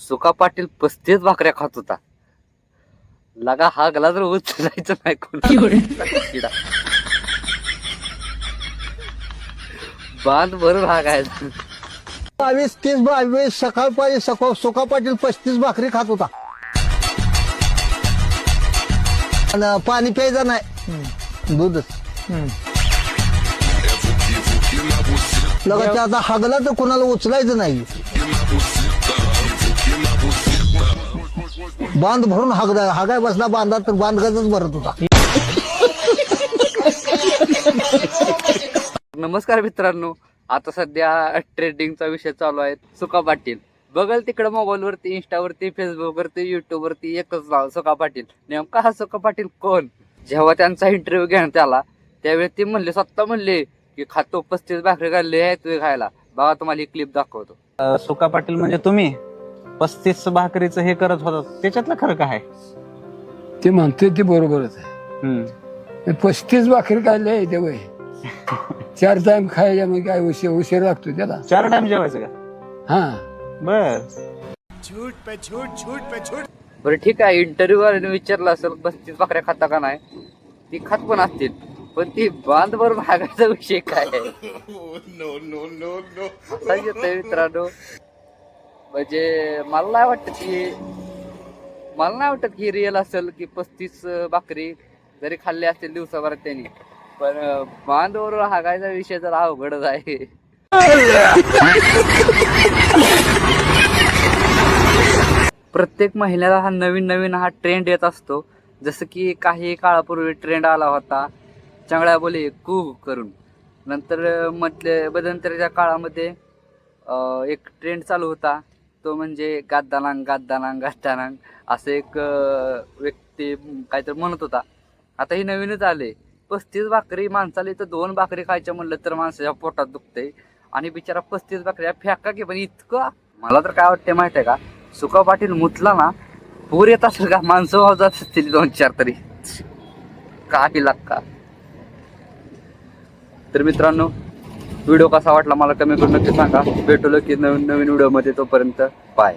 सुका पाटील पस्तीस भाकऱ्या खात होता. लगा हा गला जर उचलायचं नाही कोणा. बांध भरून हा काय बावीस तीस बावीस सकाळ पाहिजे सकाळ सुका पाटील पस्तीस भाकरी खात होता. आणि पाणी प्यायचं नाही. दूधच. लगाच्या आता हागला तर कोणाला उचलायचं नाही. बांध भरून हागदा हागाय बसला बांधा तर बांधगतच भरत होता. नमस्कार मित्रांनो आता सध्या ट्रेंडिंगचा विषय चालू आहे सुका पाटील. बघल तिकडं मोबाईलवरती इंस्टावरती फेसबुकवरती युट्यूबवरती एकच नाव सुका पाटील. नेमका हा सुका पाटील कोण? जेव्हा त्यांचा इंटरव्ह्यू घेण्यात आला त्यावेळी ते म्हणले स्वतः म्हणले की खातो पस्तीस भाकरी घालले आहे तुझे खायला. बघा तुम्हाला ही क्लिप दाखवतो. अ, सुका पाटील म्हणजे तुम्ही? पस्तीस भाकरीचं हे करत होता. त्याच्यातलं खरं काय? ते म्हणते ते बरोबरच आहे. हम्म. पस्तीस भाकरी काढले आहे ते वय चार टाइम खायच्या मग काय उशीर उशीर लागतो त्याला. चार टाइम जेवायचं का? हा. बर. बरं ठीक आहे. इंटरव्ह्यू वाल्याने विचारलं असेल पस्तीस भाकऱ्या खाता का नाही? ती खात पण असतील. पण ती बांध भरून भागायचा विषय काय? आहे असा येतोय मित्रांनो. म्हणजे मला नाही वाटत की मला नाही वाटत की रिअल असेल की पस्तीस भाकरी जरी खाल्ली असतील दिवसाभरात त्यांनी. पण बांधवर हागायचा विषय जरा अवघडच आहे. प्रत्येक महिन्याला हा नवीन नवीन हा ट्रेंड येत असतो. जसं की काही काळापूर्वी ट्रेंड आला होता. चांगल्या बोले कू करून. नंतर म्हटले मधले काळामध्ये एक ट्रेंड चालू होता. तो म्हणजे गाद्दालांग गाद्दालांग गाद्दालांग असं एक व्यक्ती काहीतरी म्हणत होता. आता हे नवीनच आले पस्तीस भाकरी माणसाला इथं दोन भाकरी खायच्या म्हणलं तर माणसाच्या पोटात दुखते आणि बिचारा पस्तीस भाकरी फेका की पण इतकं. मला तर काय वाटते माहिती आहे का? सुका पाटील मुतला ना पूर येत असेल का? माणसं भाव जात असतील दोन चार तरी. काही लाग तर मित्रांनो व्हिडिओ कसा वाटला मला कमेंट करून नक्की सांगा. भेटलो की नवीन नवीन व्हिडिओमध्ये तोपर्यंत बाय.